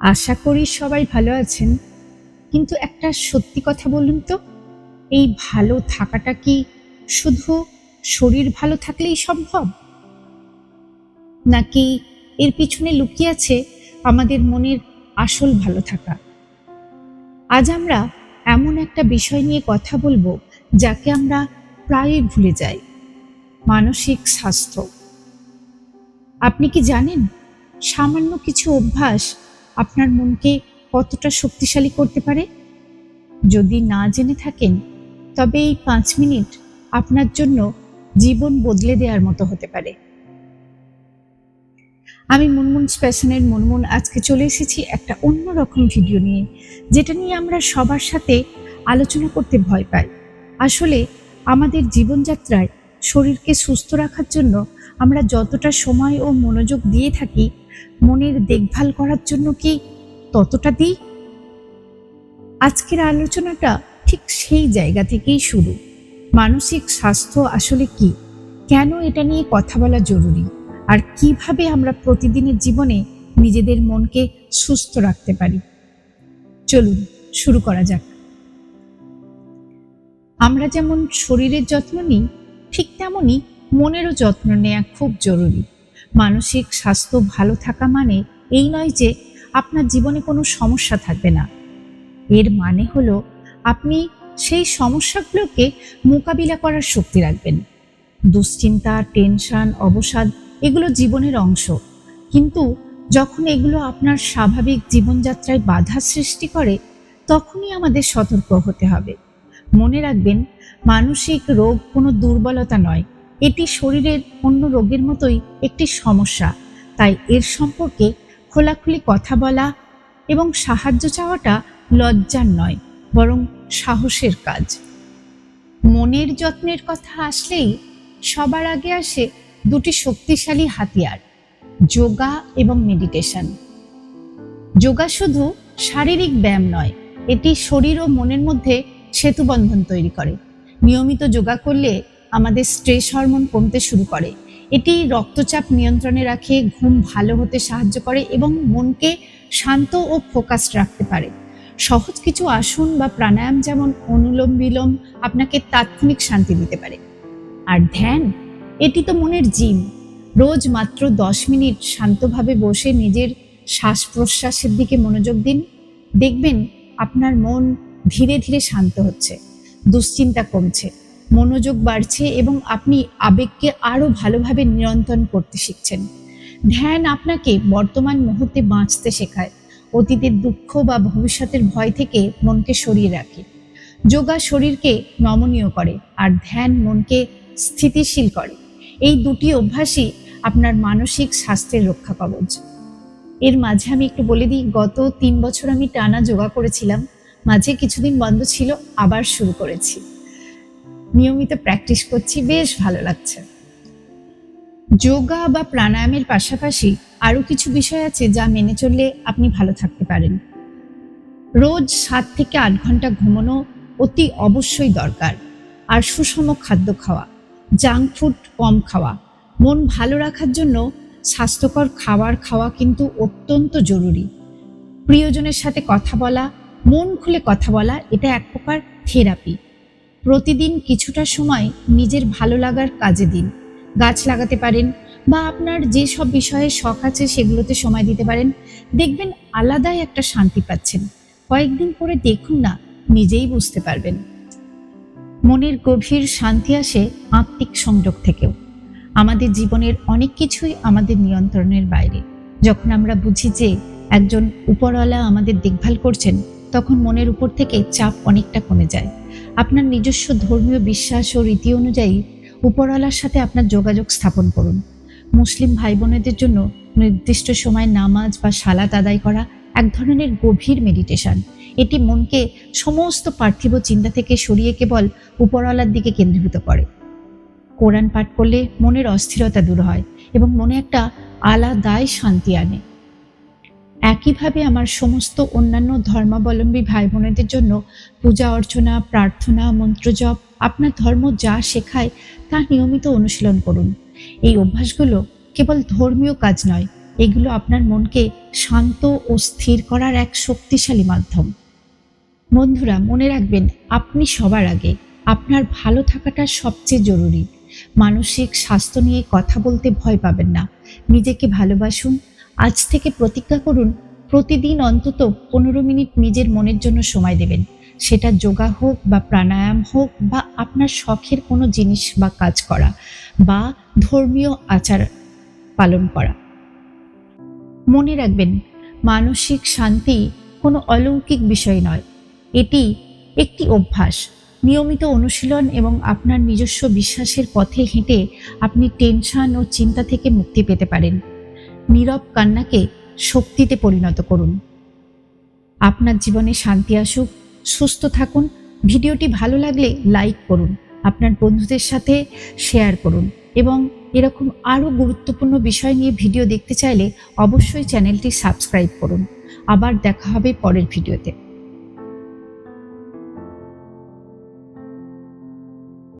আশা করি সবাই ভালো আছেন। কিন্তু একটা সত্যি কথা বলুন তো, এই ভালো থাকাটা কি শুধু শরীর ভালো থাকলেই সম্ভব? নাকি এর পিছনে লুকিয়ে আছে আমাদের মনের আসল ভালো থাকা? আজ আমরা এমন একটা বিষয় নিয়ে কথা বলব যাকে আমরা প্রায়ই ভুলে যাই, মানসিক স্বাস্থ্য। আপনি কি জানেন, সামান্য কিছু অভ্যাস আপনার মনকে কতটা শক্তিশালী করতে পারে? যদি না জেনে থাকেন, তবে এই পাঁচ মিনিট আপনার জন্য জীবন বদলে দেওয়ার মতো হতে পারে। আমি মুনমুন স্পেশনের মুনমুন আজকে চলে এসেছি একটা অন্যরকম ভিডিও নিয়ে, যেটা নিয়ে আমরা সবার সাথে আলোচনা করতে ভয় পাই। আসলে আমাদের জীবনযাত্রায় শরীরকে সুস্থ রাখার জন্য আমরা যতটা সময় ও মনোযোগ দিয়ে থাকি মনের দেখভাল করার জন্য কি ততটা দিই? আজকের আলোচনাটা ঠিক সেই জায়গা থেকেই শুরু। মানসিক স্বাস্থ্য আসলে কি? কেন এটা নিয়ে কথা বলা জরুরি? আর কীভাবে আমরা প্রতিদিনের জীবনে নিজেদের মনকে সুস্থ রাখতে পারি? চলুন, শুরু করা যাক। আমরা যেমন শরীরের যত্ন নিই, ঠিক তেমনই মনেরও যত্ন নেওয়া খুব জরুরি। মানসিক স্বাস্থ্য ভালো থাকা মানে এই নয় যে আপনার জীবনে কোনো সমস্যা থাকবে না। এর মানে হলো আপনি সেই সমস্যাগুলোকে মোকাবিলা করার শক্তি রাখবেন। দুশ্চিন্তা, টেনশন, অবসাদ এগুলো জীবনের অংশ। কিন্তু যখন এগুলো আপনার স্বাভাবিক জীবনযাত্রায় বাধা সৃষ্টি করে, তখনই আমাদের সতর্ক হতে হবে। মনে রাখবেন, মানসিক রোগ কোনো দুর্বলতা নয়। এটি শরীরের অন্য রোগের মতোই একটি সমস্যা। তাই এর সম্পর্কে খোলাখুলি কথা বলা এবং সাহায্য চাওয়াটা লজ্জার নয়, বরং সাহসের কাজ। মনের যত্নের কথা আসলেই সবার আগে আসে দুটি শক্তিশালী হাতিয়ার, যোগা এবং মেডিটেশন। যোগা শুধু শারীরিক ব্যায়াম নয়, এটি শরীর ও মনের মধ্যে সেতুবন্ধন তৈরি করে। নিয়মিত যোগা করলে আমাদের স্ট্রেস হরমোন কমতে শুরু করে। এটি রক্তচাপ নিয়ন্ত্রণে রাখে, ঘুম ভালো হতে সাহায্য করে এবং মনকে শান্ত ও ফোকাসড রাখতে পারে। সহজ কিছু আসন বা প্রাণায়াম যেমন অনুলোম বিলোম আপনাকে তাৎক্ষণিক শান্তি দিতে পারে। আর ধ্যান, এটি তো মনের জিম। রোজ মাত্র দশ মিনিট শান্তভাবে বসে নিজের শ্বাস প্রশ্বাসের দিকে মনোযোগ দিন। দেখবেন আপনার মন ধীরে ধীরে শান্ত হচ্ছে, দুশ্চিন্তা কমছে। মনোযোগ বাড়ছে এবং আপনি আবেগকে আরও ভালোভাবে নিয়ন্ত্রণ করতে শিখছেন। ধ্যান আপনাকে বর্তমান মুহূর্তে বাঁচতে শেখায়। অতীতের দুঃখ বা ভবিষ্যতের ভয় থেকে মনকে সরিয়ে রাখে। যোগা শরীরকে নমনীয় করে আর ধ্যান মনকে স্থিতিশীল করে। এই দুটি অভ্যাসই আপনার মানসিক স্বাস্থ্যের রক্ষা কবচ। এর মাঝে আমি একটু বলে দিই, গত তিন বছর আমি টানা যোগা করেছিলাম। মাঝে কিছুদিন বন্ধ ছিল, আবার শুরু করেছি। নিয়মিত প্র্যাকটিস করছি, বেশ ভালো লাগছে। যোগা বা প্রাণায়ামের পাশাপাশি আরও কিছু বিষয় আছে যা মেনে চললে আপনি ভালো থাকতে পারেন। রোজ সাত থেকে আট ঘণ্টা ঘুমানো অতি অবশ্যই দরকার। আর সুষম খাদ্য খাওয়া, জাঙ্ক ফুড কম খাওয়া, মন ভালো রাখার জন্য স্বাস্থ্যকর খাবার খাওয়া কিন্তু অত্যন্ত জরুরি। প্রিয়জনের সাথে কথা বলা, মন খুলে কথা বলা, এটা এক প্রকার থেরাপি প্রতিদিন কিছুটা সময় নিজের ভালো লাগার কাজে দিন। গাছ লাগাতে পারেন বা আপনার যে সব বিষয়ে শখ আছে সেগুলোতে সময় দিতে পারেন। দেখবেন আলাদাই একটা শান্তি পাচ্ছেন। কয়েকদিন পরে দেখুন না, নিজেই বুঝতে পারবেন। মনের গভীর শান্তি আসে আত্মিক সংযোগ থেকেও। আমাদের জীবনের অনেক কিছুই আমাদের নিয়ন্ত্রণের বাইরে। যখন আমরা বুঝি যে একজন উপরওয়ালা আমাদের দেখভাল করছেন তখন মনের উপর থেকে চাপ অনেকটা কমে যায়। আপনার নিজস্ব ধর্মীয় বিশ্বাস ও রীতি অনুযায়ী উপরওয়ালার সাথে আপনার যোগাযোগ স্থাপন করুন। মুসলিম ভাই বোনেদের জন্য নির্দিষ্ট সময় নামাজ বা সালাত আদায় করা এক ধরনের গভীর মেডিটেশন এটি মনকে সমস্ত পার্থিব চিন্তা থেকে সরিয়ে কেবল উপরওয়ালার দিকে কেন্দ্রীভূত করে। কোরআন পাঠ করলে মনের অস্থিরতা দূর হয় এবং মনে একটা আলাদাই শান্তি আনে। একইভাবে আমার সমস্ত অন্যান্য ধর্মাবলম্বী ভাই বোনেদের জন্য পূজা অর্চনা, প্রার্থনা মন্ত্রজপ আপনার ধর্ম যা শেখায় তা নিয়মিত অনুশীলন করুন। এই অভ্যাসগুলো কেবল ধর্মীয় কাজ নয়, এগুলো আপনার মনকে শান্ত ও স্থির করার এক শক্তিশালী মাধ্যম। বন্ধুরা, মনে রাখবেন, আপনি সবার আগে আপনার ভালো থাকাটা সবচেয়ে জরুরি। মানসিক স্বাস্থ্য নিয়ে কথা বলতে ভয় পাবেন না। নিজেকে ভালোবাসুন আজ থেকে প্রতিজ্ঞা করুন, প্রতিদিন অন্তত পনেরো মিনিট নিজের মনের জন্য সময় দেবেন। সেটা যোগা হোক বা প্রাণায়াম হোক বা আপনার শখের কোনো জিনিস বা কাজ করা বা ধর্মীয় আচার পালন করা। মনে রাখবেন, মানসিক শান্তি কোনো অলৌকিক বিষয় নয়। এটি একটি অভ্যাস। নিয়মিত অনুশীলন এবং আপনার নিজস্ব বিশ্বাসের পথে হেঁটে আপনি টেনশন ও চিন্তা থেকে মুক্তি পেতে পারেন। নীরব কান্নাকে শক্তিতে পরিণত করুন। আপনার জীবনে শান্তি আসুক, সুস্থ থাকুন, ভিডিওটি ভালো লাগলে লাইক করুন, আপনার বন্ধুদের সাথে শেয়ার করুন এবং এরকম আরও গুরুত্বপূর্ণ বিষয় নিয়ে ভিডিও দেখতে চাইলে অবশ্যই চ্যানেলটি সাবস্ক্রাইব করুন। আবার দেখা হবে পরের ভিডিওতে।